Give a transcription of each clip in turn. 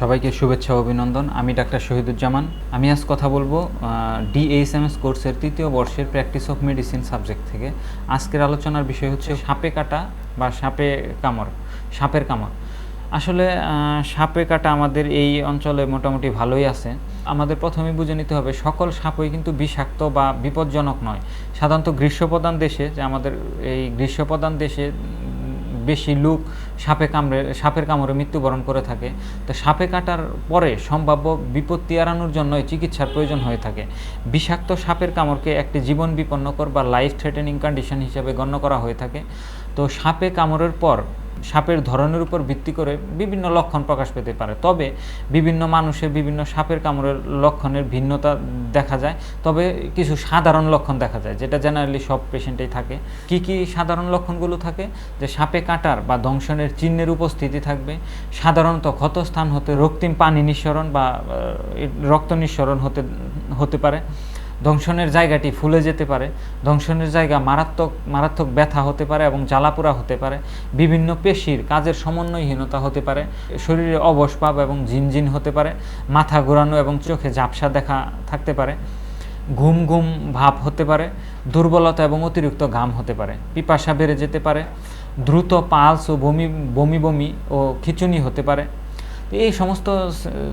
সবাইকে শুভেচ্ছা অভিনন্দন। আমি ডাক্তার শহীদুজ্জামান। আমি আজ কথা বলব ডিএইচএমএস কোর্সের তৃতীয় বর্ষের প্র্যাকটিস অফ মেডিসিন সাবজেক্ট থেকে। আজকের আলোচনার বিষয় হচ্ছে সাপে কাটা বা সাপে কামড়, সাপের কামড়। আসলে সাপে কাটা আমাদের এই অঞ্চলে মোটামুটি ভালোই আছে। আমাদের প্রথমে বুঝে নিতে হবে, সকল সাপই কিন্তু বিষাক্ত বা বিপজ্জনক নয়। সাধারণত গ্রীষ্মপ্রধান দেশে যে আমাদের এই গ্রীষ্মপ্রধান দেশে বেশি লোক সাপে কামড়ে, সাপের কামড়ে মৃত্যুবরণ করে থাকে। তো সাপে কাটার পরে সম্ভাব্য বিপত্তি এড়ানোর জন্য চিকিৎসার প্রয়োজন হয়ে থাকে। বিষাক্ত সাপের কামড়কে একটি জীবন বিপন্নকর বা লাইফ থ্রেটেনিং কন্ডিশন হিসেবে গণ্য করা হয়ে থাকে। তো সাপে কামড়ের পর সাপের ধরনের উপর ভিত্তি করে বিভিন্ন লক্ষণ প্রকাশ পেতে পারে। তবে বিভিন্ন মানুষের বিভিন্ন সাপের কামড়ের লক্ষণের ভিন্নতা দেখা যায়। তবে কিছু সাধারণ লক্ষণ দেখা যায়, যেটা জেনারেলি সব পেশেন্টেই থাকে। কি কি সাধারণ লক্ষণগুলো থাকে? যে সাপে কাটার বা দংশনের চিহ্নের উপস্থিতি থাকবে। সাধারণত ক্ষতস্থান হতে রক্তিম পানি নিঃসরণ বা রক্ত নিঃসরণ হতে হতে পারে। দংশনের জায়গাটি ফুলে যেতে পারে। দংশনের জায়গা মারাত্মক মারাত্মক ব্যথা হতে পারে এবং জ্বালাপোড়া হতে পারে। বিভিন্ন পেশির কাজের সমন্বয়হীনতা হতে পারে। শরীরে অবশ ভাব এবং ঝিনঝিন হতে পারে। মাথা ঘোরানো এবং চোখে ঝাপসা দেখা থাকতে পারে। ঘুম ঘুম ভাব হতে পারে। দুর্বলতা এবং অতিরিক্ত ঘাম হতে পারে। পিপাসা বেড়ে যেতে পারে। দ্রুত পালস ও বমি বমি বমি ও খিচুনি হতে পারে। এই সমস্ত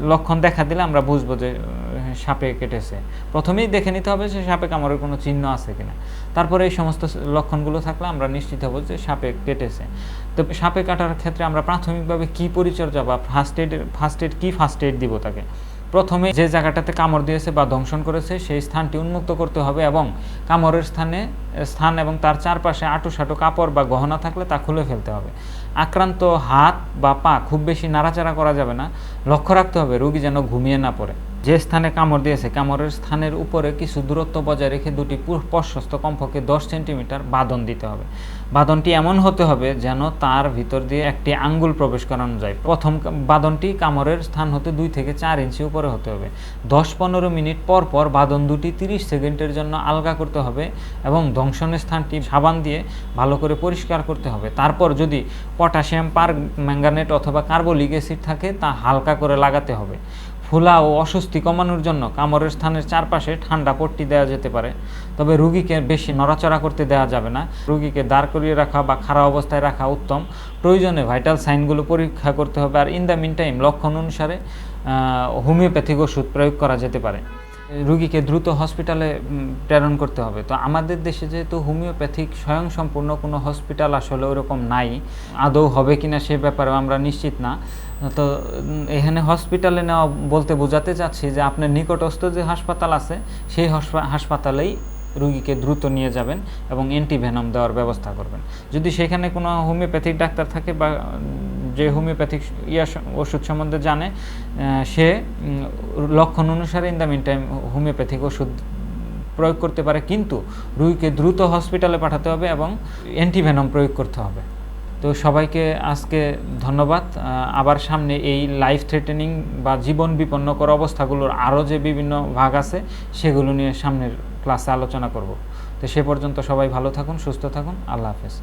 লক্ষণ দেখা দিলে আমরা বুঝব যে সাপে কেটেছে। প্রথমেই দেখে নিতে হবে যে সাপে কামড়ের কোনো চিহ্ন আছে কিনা। তারপরে এই সমস্ত লক্ষণগুলো থাকলে আমরা নিশ্চিত হব যে সাপে কেটেছে। তো সাপে কাটার ক্ষেত্রে আমরা প্রাথমিকভাবে কি পরিচর্যা বা ফার্স্ট এড ফার্স্ট এড কী ফার্স্ট এড দিব তাকে? প্রথমে যে জায়গাটাতে কামড় দিয়েছে বা দংশন করেছে, সেই স্থানটি উন্মুক্ত করতে হবে এবং কামড়ের স্থানে স্থান এবং তার চারপাশে আটু সাটু কাপড় বা গহনা থাকলে তা খুলে ফেলতে হবে। আক্রান্ত হাত বা পা খুব বেশি নাড়াচাড়া করা যাবে না। লক্ষ্য রাখতে হবে রুগী যেন ঘুমিয়ে না পড়ে। যে স্থানে কামড় দিয়েছে, কামড়ের স্থানের উপরে কিছু দূরত্ব বজায় রেখে দুটি পুর- প্রশস্ত কমপক্ষে দশ সেন্টিমিটার বাদন দিতে হবে। বাদনটি এমন হতে হবে যেন তার ভিতর দিয়ে একটি আঙ্গুল প্রবেশ করানো যায়। প্রথম বাদনটি কামড়ের স্থান হতে দুই থেকে চার ইঞ্চি উপরে হতে হবে। দশ পনেরো মিনিট পর পর বাদন দুটি তিরিশ সেকেন্ডের জন্য আলগা করতে হবে এবং দংশনের স্থানটি সাবান দিয়ে ভালো করে পরিষ্কার করতে হবে। তারপর যদি পটাশিয়াম, পার ম্যাঙ্গানেট অথবা কার্বলিক অ্যাসিড থাকে, তা হালকা করে লাগাতে হবে। ফোলা ও অস্বস্তি কমানোর জন্য কামড়ের স্থানের চারপাশে ঠান্ডা পট্টি দেওয়া যেতে পারে। তবে রুগীকে বেশি নড়াচড়া করতে দেওয়া যাবে না। রুগীকে দাঁড় করিয়ে রাখা বা খারাপ অবস্থায় রাখা উত্তম। প্রয়োজনে ভাইটাল সাইনগুলো পরীক্ষা করতে হবে আর ইন দ্য মিন টাইম লক্ষণ অনুসারে হোমিওপ্যাথিক ওষুধ প্রয়োগ করা যেতে পারে। রুগীকে দ্রুত হসপিটালে প্রেরণ করতে হবে। তো আমাদের দেশে যেহেতু হোমিওপ্যাথিক স্বয়ংসম্পূর্ণ কোনো হসপিটাল আসলে ওরকম নাই, আদৌ হবে কিনা সে ব্যাপারেও আমরা নিশ্চিত না। তো, এখানে হসপিটালে নেওয়া বলতে বোঝাতে চাচ্ছি যে আপনার নিকটস্থ যে হাসপাতাল আছে, সেই হাসপাতালেই রুগীকে দ্রুত নিয়ে যাবেন এবং অ্যান্টিভেনম দেওয়ার ব্যবস্থা করবেন। যদি সেখানে কোনো হোমিওপ্যাথিক ডাক্তার থাকে বা যে হোমিওপ্যাথিক ইয়া ওষুধ সম্বন্ধে জানে সে লক্ষণ অনুসারে in the mean time homeopathic ওষুধ প্রয়োগ করতে পারে, কিন্তু রুগীকে দ্রুত হসপিটালে পাঠাতে হবে এবং অ্যান্টিভেনম প্রয়োগ করতে হবে। তো সবাইকে আজকে ধন্যবাদ। আবার সামনে এই লাইফ থ্রেটেনিং বা জীবন বিপন্ন করা অবস্থাগুলোর আরও যে বিভিন্ন ভাগ আছে, সেগুলো নিয়ে সামনের ক্লাসে আলোচনা করব। তো সে পর্যন্ত সবাই ভালো থাকুন, সুস্থ থাকুন। আল্লাহ হাফেজ।